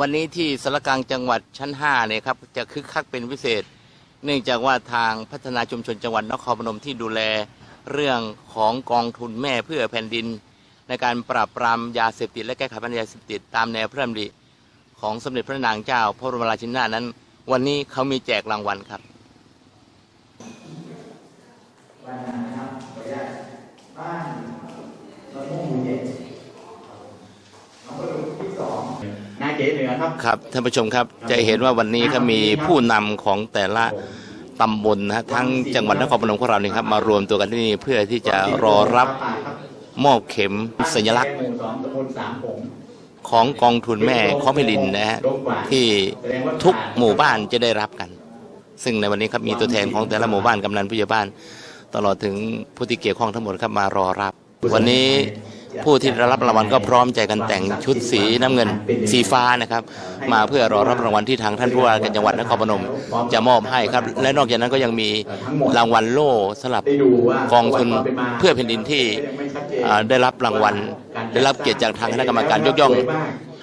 วันนี้ที่สารกลางจังหวัดชั้น5เนี่ยครับจะคึกคักเป็นพิเศษ เนื่องจากว่าทางพัฒนาชุมชนจังหวัดนครพนมที่ดูแลเรื่องของกองทุนแม่เพื่อแผ่นดิน ในการปราบปรามยาเสพติดและแก้ไขปัญหายาเสพติดตามแนวพระดำริของสมเด็จพระนางเจ้า พระบรมราชินีนาถนั้น วันนี้เขามีแจกรางวัลครับ เก๋เหนือครับ ครับท่านผู้ชมครับจะเห็นว่าวันนี้ก็มีผู้นำของแต่ละตำบลนะฮะทั้งจังหวัดนครพนมของเราเนี่ยครับมารวมตัวกันที่นี่เพื่อที่จะรอรับมอบเข็มสัญลักษณ์ของกองทุนแม่ของแผ่นดินนะฮะที่ทุกหมู่บ้านจะได้รับกัน ซึ่งในวันนี้ครับมีตัวแทนของแต่ละหมู่บ้านกำนันผู้ใหญ่บ้าน ตลอดถึงผู้ที่เกี่ยวข้องทั้งหมดครับมารอรับ วันนี้ ผู้ที่ได้รับรางวัลก็พร้อมใจกันแต่งชุดสีน้ำเงินสีฟ้านะครับ มาเพื่อรอรับรางวัลที่ทางท่านผู้ว่าการจังหวัดนครพนม จะมอบให้ครับ และนอกจากนั้นก็ยังมีรางวัลโล่สำหรับกองทุนเพื่อแผ่นดินที่ไม่ชัดเจนอ่าได้รับรางวัล ได้รับเกียรติจากทางคณะกรรมการยกย่อง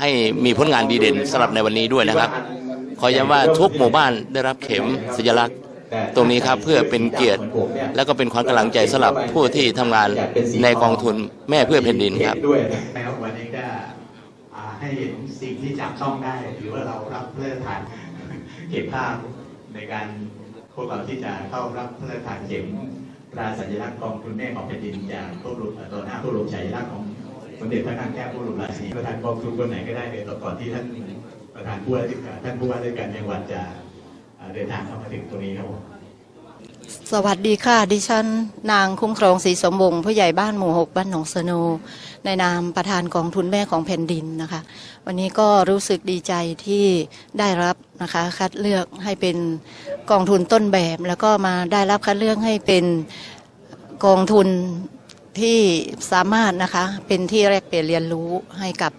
ให้มีผลงานดีเด่นสำหรับในวันนี้ด้วยนะครับ ขอย้ำว่าทุกหมู่บ้านได้รับเข็มสัญลักษณ์ ตรงนี้ครับเพื่อเป็นเกียรติและก็เป็นความกำลังใจสำหรับผู้ที่ทำงานในกองทุนแม่เพื่อแผ่นดินครับด้วยแล้วันนี้ก็ให้เห็นสิ่งที่จับต้องได้ หรือว่าเรารับพระราชทานเก็บภาพในการพวกเราที่จะเข้ารับพระราชทานเข็มตราสัญลักษณ์กองทุนแม่ของแผ่นดินจากพระบรมต่อหน้าพระบรมฉายาลักษณ์ของสมเด็จพระนางแก้วพระบรมราชินีประธานกองทุนคนไหนก็ได้เลยต่อก่อนที่ท่านประธานผู้ว่าราชการท่านผู้ว่าราชการจังหวัดจะ เดินทางเข้ามาถึงตรงนี้ครับผมสวัสดีค่ะ ดิฉัน นางคุ้มครองศรีสมวงผู้ใหญ่บ้านหมู่หกบ้านหนองสโนในนามประธานกองทุนแม่ของแผ่นดินนะคะ วันนี้ก็รู้สึกดีใจที่ได้รับนะคะคัดเลือกให้เป็นกองทุนต้นแบบ แล้วก็มาได้รับคัดเลือกให้เป็นกองทุนที่สามารถนะคะเป็นที่แลกเปลี่ยนเรียนรู้ให้กับ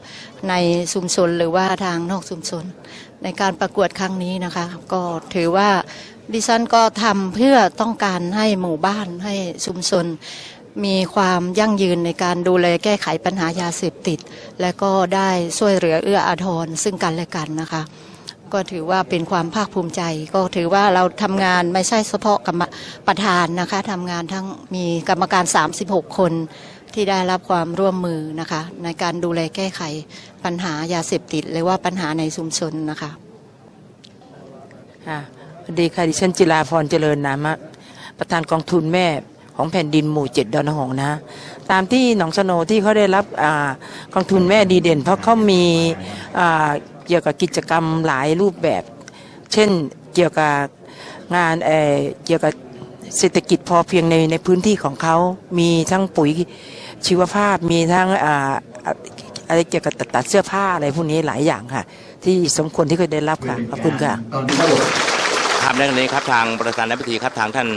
ในชุมชนหรือว่าทางนอกชุมชน ในการประกวดครั้งนี้นะคะ ก็ถือว่าดิฉันก็ทำเพื่อต้องการให้หมู่บ้านให้ชุมชนมีความยั่งยืนในการดูแลแก้ไขปัญหายาเสพติด และก็ได้ช่วยเหลือเอื้ออาทรซึ่งกันและกันนะคะ ก็ถือว่าเป็นความภาคภูมิใจ ก็ถือว่าเราทำงานไม่ใช่เฉพาะกรรมประธานนะคะทำงานทั้งมีกรรมการ 36 คน ที่ได้รับความร่วมมือนะคะ ในการดูแลแก้ไขปัญหายาเสพติดหรือว่าปัญหาในชุมชนนะคะค่ะสวัสดีค่ะดิฉันจิราพรเจริญนามะประธานกองทุนแม่ของแผ่นดินหมู่เจ็ดดอนหงนะ ตามที่หนองสโนที่เขาได้รับอกองทุนแม่ดีเด่น เพราะเขามีเกี่ยวกับกิจกรรมหลายรูปแบบ เช่นเกี่ยวกับงานเเกี่ยวกับ เศรษฐกิจพอเพียงในในพื้นที่ของเขามีทั้งปุ๋ยชีวภาพมีทั้งอ่าอะไรเกี่ยวกับตัดตัดเสื้อผ้าอะไรพวกนี้หลายอย่างค่ะ ที่สมควรที่เคยได้รับค่ะขอบคุณค่ะตอนนี้ครับผมครับในวันนี้ครับทางประธานในพิธีครับทางท่าน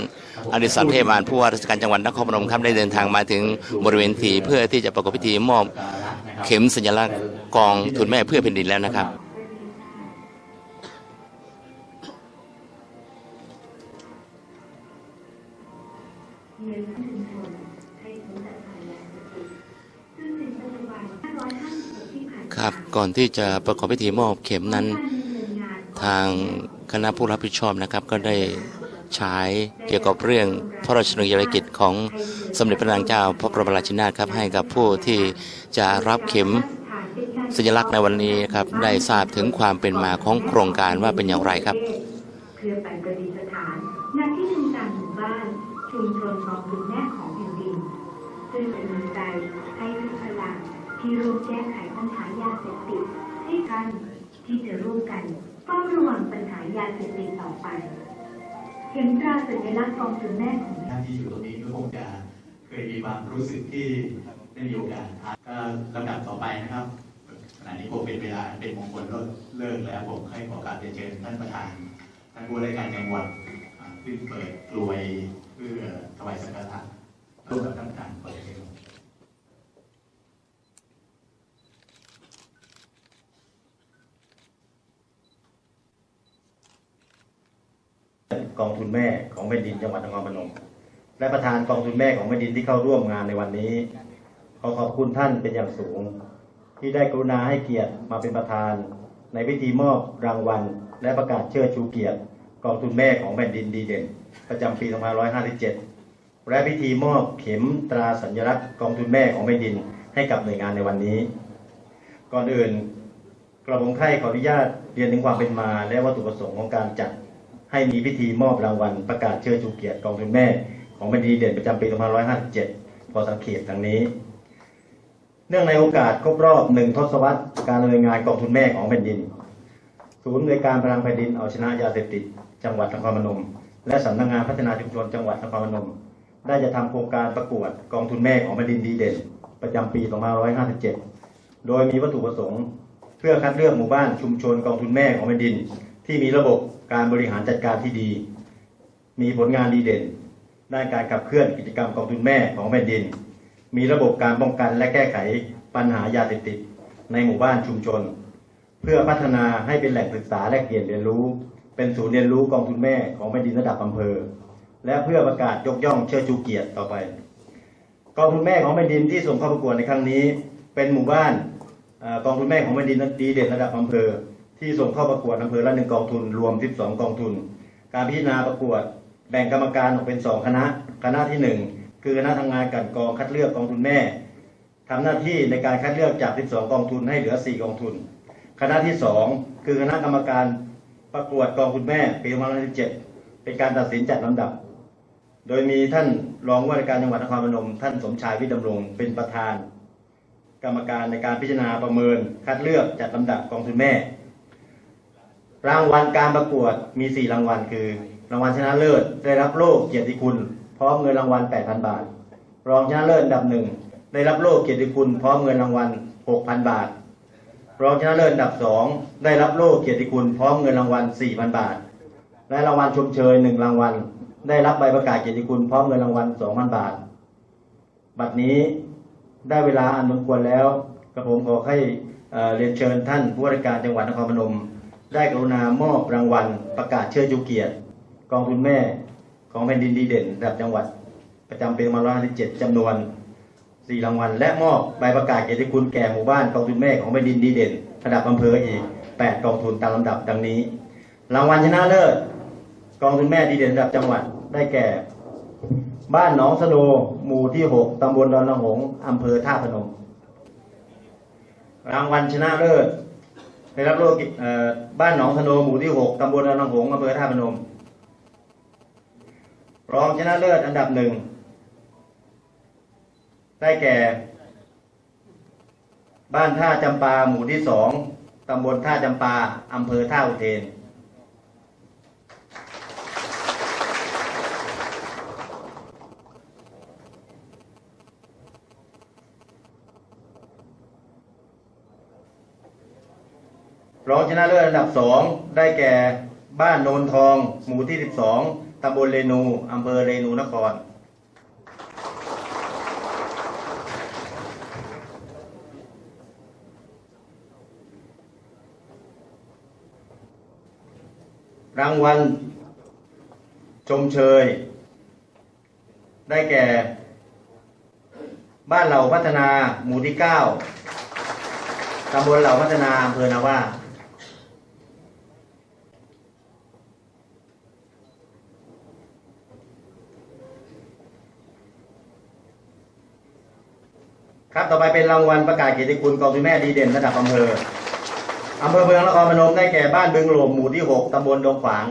อดิศักดิ์เทพมานผู้ว่าราชการจังหวัดนครพนมครับได้เดินทางมาถึงบริเวณทีเพื่อที่จะประกอบพิธีมอบเข็มสัญลักษณ์กองทุนแม่เพื่อแผ่นดินแล้วนะครับ ครับ ก่อนที่จะประกอบพิธีมอบเข็มนั้น ทางคณะผู้รับผิดชอบนะครับ ก็ได้ใช้เกี่ยวกับเรื่องพระราชกรณียกิจของสมเด็จพระนางเจ้า พระบรมราชินีนาถครับให้กับผู้ที่จะรับเข็มสัญลักษณ์ในวันนี้ครับได้ทราบถึงความเป็นมาของโครงการว่าเป็นอย่างไรครับเพื่อไปประดิษฐานณที่ดินกางหมู่บ้าน ชุมชนกองทุนแม่ของแผ่นดินซึ่งเป็นกำลังใจให้ทุกพลังที่ร่วมแก้ไขปัญหายาเสพติดให้กันที่จะร่วมกันเฝ้าระวังปัญหายาเสพติดต่อไปเข็มตราสัญลักษณ์กองทุนแม่ของท่านที่อยู่ตรงนี้ก็คงจะเคยมีความรู้สึกที่ได้มีโอกาสทานก็ลำดับต่อไปนะครับขณะนี้คงเป็นเวลาเป็นมงคลเลิกแล้วผมให้ขอการเรียนเชิญท่านประธานท่านผู้ว่าราชการจังหวัด อ่าขึ้นเปิดกลวยเพื่อถวายสังฆทานร่วมกับท่านประธานเปิดเลยครับกองทุนแม่ของแผ่นดินจังหวัดนครพนมและประธานกองทุนแม่ของแผ่นดินที่เข้าร่วมงานในวันนี้ ขอขอบคุณท่านเป็นอย่างสูง ที่ได้กรุณาให้เกียรติมาเป็นประธาน ในพิธีมอบรางวัล และประกาศเชิดชูเกียรติ กองทุนแม่ของแผ่นดินดีเด่น ประจำปี2557 และพิธีมอบเข็มตราสัญลักษณ์กองทุนแม่ของแผ่นดินให้กับหน่วยงานในวันนี้ ก่อนอื่นกระผมไข่ขออนุญาตเรียนถึงความเป็นมา และวัตถุประสงค์ของการจัดให้มีพิธีมอบรางวัลประกาศเชิดชูเกียรติกองทุนแม่ ของแผ่นดินดีเด่นประจำปี2557 พอสังเกตดังนี้ เนื่องในโอกาสครบรอบหนึ่งทศวรรษการดำเนินงานกองทุนแม่ของแผ่นดิน ศูนย์ในการพลังแผ่นดินเอาชนะยาเสพติด จังหวัดนครพนม และสำนักงานพัฒนาชุมชนจังหวัดนครพนม ได้จะทำโครงการประกวดกองทุนแม่ของแผ่นดินดีเด่น ประจำปี 2557 โดยมีวัตถุประสงค์ เพื่อคัดเลือกหมู่บ้านชุมชนกองทุนแม่ของแผ่นดิน ที่มีระบบการบริหารจัดการที่ดี มีผลงานดีเด่นด้านการขับเคลื่อนกิจกรรมกองทุนแม่ของแผ่นดิน มีระบบการป้องกันและแก้ไขปัญหายาเสพติดในหมู่บ้านชุมชน เพื่อพัฒนาให้เป็นแหล่งศึกษาและเปลี่ยนเรียนรู้ เป็นศูนย์เรียนรู้กองทุนแม่ของแผ่นดินระดับอำเภอ และเพื่อประกาศยกย่องเชิดชูเกียรติต่อไป กองทุนแม่ของแผ่นดินที่ส่งเข้าประกวดในครั้งนี้ เป็นหมู่บ้านกองทุนแม่ของแผ่นดินดีเด่นระดับอำเภอ ที่ส่งเข้าประกวดอำเภอละหนึ่งกองทุนรวม 12 กองทุน การพิจารณาประกวดแบ่งกรรมการออกเป็น 2 คณะ คณะที่ 1 คือคณะทำงานกันกองคัดเลือกกองทุนแม่ทำหน้าที่ในการคัดเลือกจาก 12 กองทุนให้เหลือ 4 กองทุน คณะที่ 2 คือคณะกรรมการ ประกวดกองทุนแม่ปี2517เป็นการตัดสินจัดลำดับ โดยมีท่านรองว่าการจังหวัดนครพนม ท่านสมชายวิดำรงเป็นประธาน กรรมการในการพิจารณาประเมิน คัดเลือกจัดลำดับกองทุนแม่ รางวัลการประกวดมี 4 รางวัลคือ รางวัลชนะเลิศได้รับโล่เกียรติคุณ พร้อมเงินรางวัล 8,000 บาท รองชนะเลิศอันดับหนึ่งได้รับโล่เกียรติคุณพร้อมเงินรางวัล 6,000 บาท รองชนะเลิศอันดับสองได้รับโล่เกียรติคุณพร้อมเงินรางวัล 4,000 บาท และรางวัลชมเชยหนึ่งรางวัล ได้รับใบประกาศเกียรติคุณพร้อมเงินรางวัล 2,000 บาท บัดนี้ได้เวลาอันสมควรแล้วกระผมขอให้เเรียนเชิญท่านผู้ว่าราชการจังหวัดนครพนม ได้กรุณามอบรางวัลประกาศเชิดชูเกียรติ กองทุนแม่ของแผ่นดินดีเด่นระดับจังหวัด ประจำปี2557จำนวน 4รางวัล และมอบใบประกาศเกียรติคุณแก่หมู่บ้านกองทุนแม่ของแผ่นดินดีเด่นระดับอำเภออีก8กองทุนตามลำดับดังนี้ รางวัลชนะเลิศกองทุนแม่ดีเด่นระดับจังหวัดได้แก่ บ้านหนองสะโนหมู่ที่6ตำบลดอนละหงส์อำเภอท่าพนม รางวัลชนะเลิศได้รับโล่กิเอ่อบ้านหนองสะโนหมู่ที่6ตำบลดอนละหงส์อำเภอท่าพนม รองชนะเลิศอันดับหนึ่ง ได้แก่ บ้านท่าจำปาหมู่ที่สองตำบลท่าจำปาอำเภอท่าอุเทน รองชนะเลิศอันดับสองได้แก่บ้านโนนทอง หมู่ที่ 12ตำบลเรนูอำเภอเรนูนคร รางวัลชมเชย ได้แก่ บ้านเหล่าพัฒนาหมู่ที่ 9ตำบลเหล่าพัฒนาอำเภอนาว่า ครับต่อไปเป็นรางวัลประกาศเกียรติคุณกองทุนแม่ดีเด่นระดับอำเภอ อำเภอเมืองนครพนมได้แก่บ้านบึงหลมหมู่ที่6ตำบลดงขวาง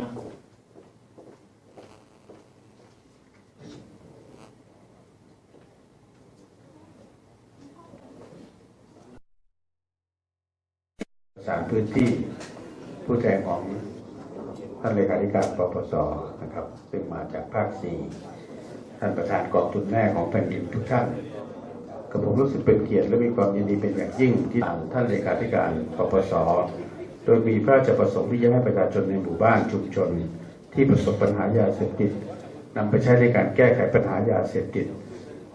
สารพื้นที่ผู้แทนของท่านเลขาธิการปปสนะครับ ซึ่งมาจากภาคสี่ท่านประธานกองทุนแม่ของแผ่นดินทุกท่าน กับผมรู้สึกเป็นเกียรติและมีความยินดีเป็นอย่างยิ่งที่ท่านเลขาธิการปปสโดยมีพระราชประสงค์ที่จะให้ประชาชนในหมู่บ้านชุมชน ที่ประสบปัญหายาเสพติดนำไปใช้ในการแก้ไขปัญหายาเสพติด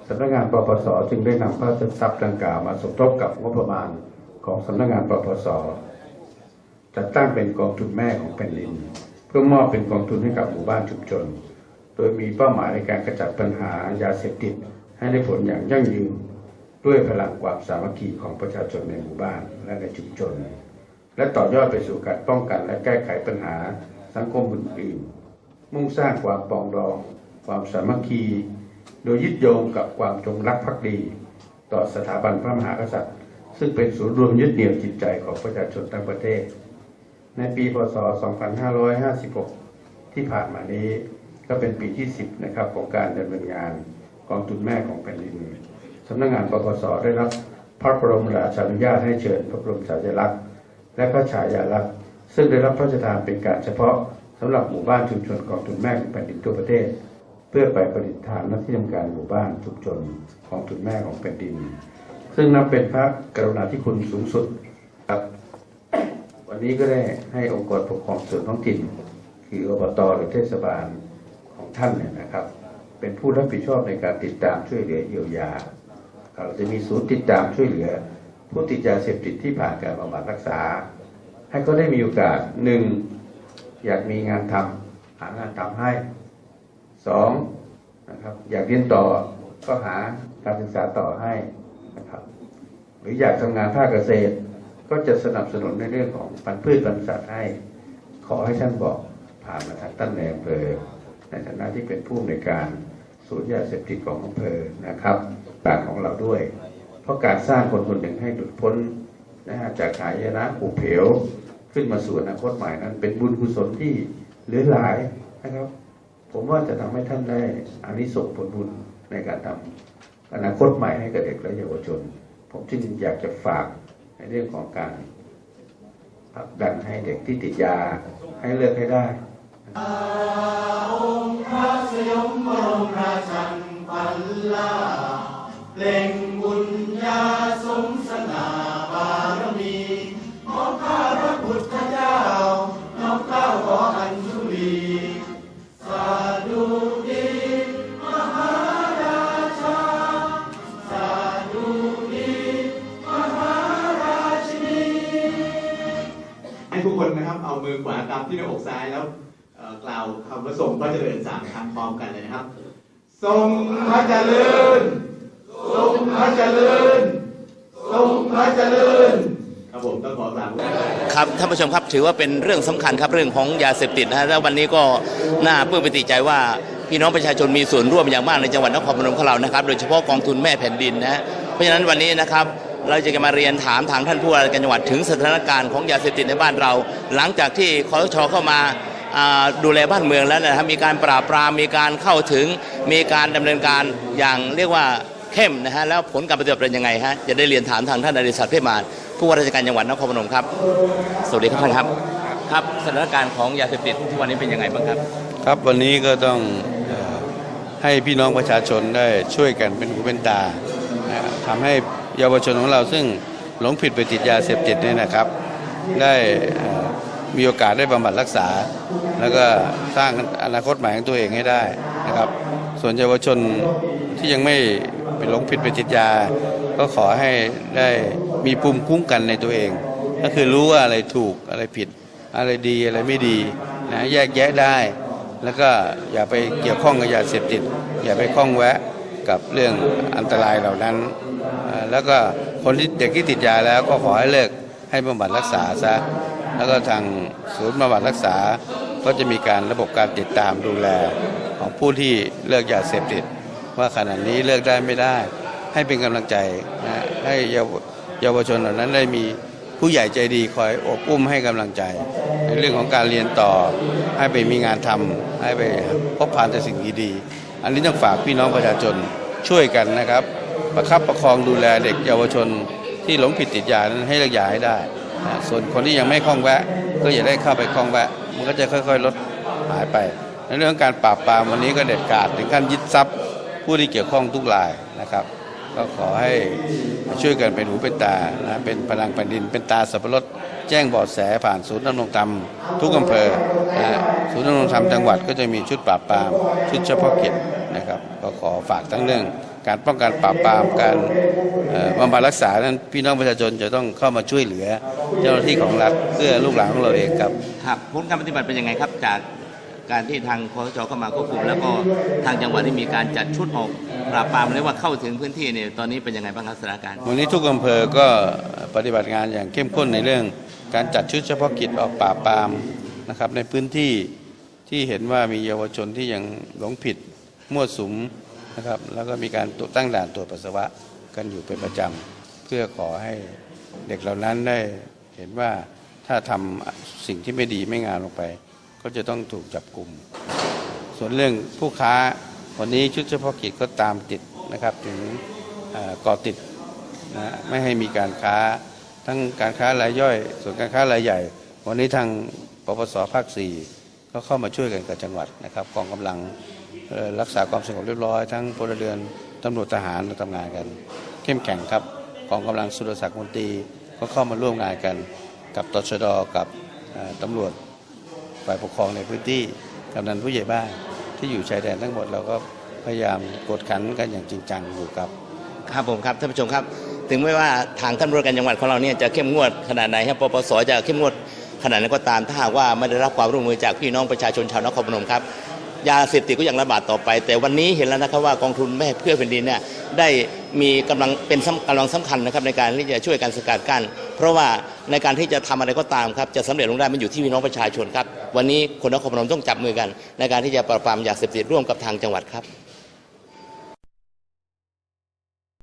สำนักงานปปสจึงได้นำพระราชทรัพย์ดังกล่าวมาสมทบกับงบประมาณของสำนักงานปปสจัดตั้งเป็นกองทุนแม่ของแผ่นดิน เพื่อมอบเป็นกองทุนให้กับหมู่บ้านชุมชน โดยมีเป้าหมายในการกระจัดปัญหายาเสพติดให้ได้ผลอย่างยั่งยืน ด้วยพลังความสามัคคีของประชาชนในหมู่บ้านและในชุมชน และต่อยอดไปสู่การป้องกันและแก้ไขปัญหาสังคมอื่นๆ มุ่งสร้างความปองดอง ความสามัคคี โดยยึดโยงกับความจงรักภักดี ต่อสถาบันพระมหากษัตริย์ ซึ่งเป็นศูนย์รวมยึดเหนี่ยวจิตใจของประชาชนทั้งประเทศ ในปีพศ 2556 ที่ผ่านมานี้ก็เป็นปีที่ 10 นะครับของการดำเนินงานกองทุนแม่ของแผ่นดิน สำนักงานปปสได้รับพระบรมราชานุญาตให้เชิญพระบรมฉายาลักษณ์ และพระฉายาลักษณ์ ซึ่งได้รับพระราชทานเป็นการเฉพาะสำหรับหมู่บ้านชุมชนกองทุนแม่ของแผ่นดินทั่วประเทศ เพื่อไปประดิษฐานณที่ทำการหมู่บ้านชุมชนของทุนแม่ของแผ่นดิน ซึ่งนับเป็นพระกรุณาธิคุณสูงสุดครับวันนี้ก็ได้ให้องค์กรปกครองส่วนท้องถิ่น คืออบตหรือเทศบาลของท่านเนี่ยนะครับ เป็นผู้รับผิดชอบในการติดตามช่วยเหลือเยียวยา เราจะมีศูนย์ติดตามช่วยเหลือ ผู้ติดยาเสพติดที่ผ่านการบำบัดรักษา ให้เขาได้มีโอกาสหนึ่งอยากมีงานทำหางานทำให้สองนะครับอยากเรียนต่อก็หาการศึกษาต่อให้นะครับ หรืออยากทำงานภาคเกษตร ก็จะสนับสนุนในเรื่องของพันธุ์พืชพันธุ์สัตว์ให้ ขอให้ท่านบอกผ่านมาทางท่านในอำเภอในฐานะที่เป็นผู้อำนวยการศูนย์ยาเสพติดของอำเภอนะครับ ต่างของเราด้วย เพราะการสร้างคนคนหนึ่งให้หลุดพ้นนะฮะจากหายนะผูกเผวขึ้นมาสู่อนาคตใหม่นั้น เป็นบุญกุศลที่เหลือหลายนะครับ ผมว่าจะทำให้ท่านได้อานิสงส์ผลบุญในการทำอนาคตใหม่ให้กับเด็กและเยาวชน ผมจึงอยากจะฝากในเรื่องของการผลักดันให้เด็กที่ติดยาให้เลิกให้ได้ กซ้ายแล้วกล่าวคำว่าทรงพระเจริญสามครั้งพร้อมกันเลยนะครับ ทรงพระเจริญ ทรงพระเจริญ ทรงพระเจริญครับผมต้องขอกราบครับท่านผู้ชมครับถือว่าเป็นเรื่องสำคัญครับเรื่องของยาเสพติดนะแล้ววันนี้ก็น่าปลื้มปิติใจว่าพี่น้องประชาชนมีส่วนร่วมอย่างมากในจังหวัดนครพนมของเรานะครับ โดยเฉพาะกองทุนแม่แผ่นดินนะเพราะฉะนั้นวันนี้นะครับ เราจะมาเรียนถามทางท่านผู้ว่าราชการจังหวัดถึงสถานการณ์ของยาเสพติดในบ้านเรา หลังจากที่คอสชเข้ามาดูแลบ้านเมืองแล้วนะครับมีการปราบปรามมีการเข้าถึงมีการดำเนินการอย่างเรียกว่าเข้มนะฮะแล้วผลการปฏิบัติเป็นยังไงฮะจะได้เรียนถามทางท่านอดิศักดิ์เพชรมานผู้ว่าราชการจังหวัดนครพนมครับ สวัสดีครับท่านครับครับสถานการณ์ของยาเสพติดทุกวันนี้เป็นยังไงบ้างครับ ครับวันนี้ก็ต้องให้พี่น้องประชาชนได้ช่วยกันเป็นหูเป็นตานะทำให้ เยาวชนของเราซึ่งหลงผิดไปติดยาเสพติดนี่นะครับ ได้มีโอกาสได้บำบัดรักษา แล้วก็สร้างอนาคตใหม่ของตัวเองให้ได้นะครับ ส่วนเยาวชนที่ยังไม่เป็นหลงผิดไปติดยา ก็ขอให้ได้มีภูมิคุ้มกันในตัวเอง ก็คือรู้ว่าอะไรถูกอะไรผิด อะไรดีอะไรไม่ดีนะแยกแยะได้ แล้วก็อย่าไปเกี่ยวข้องกับยาเสพติด อย่าไปคล้องแวะกับเรื่องอันตรายเหล่านั้น แล้วก็คนที่เด็กที่ติดยาแล้วก็ขอให้เลิกให้บำบัดรักษาซะแล้วก็ทางศูนย์บำบัดรักษาก็จะมีการระบบการติดตามดูแลของผู้ที่เลิกยาเสพติด ว่าขณะนี้เลิกได้ไม่ได้ ให้เป็นกำลังใจนะให้เยาวยาวชนเหล่านั้นได้มีผู้ใหญ่ใจดีคอยอบอุ้มให้กำลังใจ ในเรื่องของการเรียนต่อ ให้ไปมีงานทำให้ไปพบผ่านแต่สิ่งดีๆอันนี้ต้องฝากพี่น้องประชาชนช่วยกันนะครับ ประคับประคองดูแลเด็กเยาวชนที่หลงผิดติดยานั้นให้เลิกยาให้ได้นะส่วนคนที่ยังไม่คล่องแวะ ก็อย่าได้เข้าไปคล่องแวะ มันก็จะค่อยๆ ลดหายไป ในเรื่องการปราบปรามวันนี้ก็เด็ดขาดถึงขั้นยึดทรัพย์ผู้ที่เกี่ยวข้องทุกรายนะครับ ก็ขอให้ช่วยกันเป็นหูเป็นตานะเป็นพลังแผ่นดินเป็นตาสับปะรดแจ้งเบาะแสผ่านศูนย์ดำรงธรรมทุกอำเภอนะศูนย์ดำรงธรรมจังหวัดก็จะมีชุดปราบปราม ชุดเฉพาะกิจนะครับ ก็ขอฝากทั้งเรื่อง การป้องกันปราบปรามการเอ่อบำบัดรักษานั้นพี่น้องประชาชนจะต้องเข้ามาช่วยเหลือ เจ้าหน้าที่ของรัฐเพื่อลูกหลานของเราเองครับครับผลการปฏิบัติเป็นยังไงครับจากการที่ทางคอสชเข้ามาควบคุมแล้วก็ทางจังหวัดที่มีการจัดชุดออกปราบปรามเรียกว่าเข้าถึงพื้นที่เนี่ยตอนนี้เป็นยังไงบ้างครับสถานการณ์วันนี้ทุกอำเภอก็ปฏิบัติงานอย่างเข้มข้นในเรื่อง การจัดชุดเฉพาะกิจออกปราบปรามนะครับในพื้นที่ที่เห็นว่ามีเยาวชนที่ยังหลงผิดมั่วสุม นะครับ แล้วก็มีการตั้งด่านตรวจปัสสาวะกันอยู่เป็นประจำ เพื่อขอให้เด็กเหล่านั้นได้เห็นว่าถ้าทำสิ่งที่ไม่ดีไม่งามลงไป ก็จะต้องถูกจับกลุ่ม ส่วนเรื่องผู้ค้าวันนี้ชุดเฉพาะกิจก็ตามติดนะครับถึงก่อติดนะไม่ให้มีการค้าทั้งการค้ารายย่อย ส่วนการค้ารายใหญ่ วันนี้ทางปปสภาคสี่ก็เข้ามาช่วยกันกับจังหวัดนะครับกองกำลัง รักษาความสงบเรียบร้อยทั้งพลเรือนตำรวจทหารมาทำงานกัน เข้มแข็งครับกองกำลังสุรศักดิ์มนตรีก็เข้ามาร่วมงานกัน กับตชดกับตำรวจฝ่ายปกครองในพื้นที่กำนันผู้ใหญ่บ้านที่อยู่ชายแดนทั้งหมดเราก็พยายามกดขันกันอย่างจริงจังอยู่ครับครับผมครับท่านผู้ชมครับ ถึงไม่ว่าทางท่านบริการจังหวัดของเราเนี่ยจะเข้มงวดขนาดไหนครับปปสจะเข้มงวดขนาดไหนก็ตามถ้าหากว่าไม่ได้รับความร่วมมือจากพี่น้องประชาชนชาวนครพนมครับ ยาเสพติดก็ยังระบาดต่อไป แต่วันนี้เห็นแล้วนะครับว่ากองทุนแม่เพื่อแผ่นดินเนี่ยได้มีกำลังเป็นสำกำลังสำคัญนะครับในการที่จะช่วยการสกัดกั้น เพราะว่าในการที่จะทำอะไรก็ตามครับจะสำเร็จลงได้มันอยู่ที่พี่น้องประชาชนครับวันนี้คนนครพนมต้องจับมือกัน ในการที่จะปราบปรามยาเสพติดร่วมกับทางจังหวัดครับ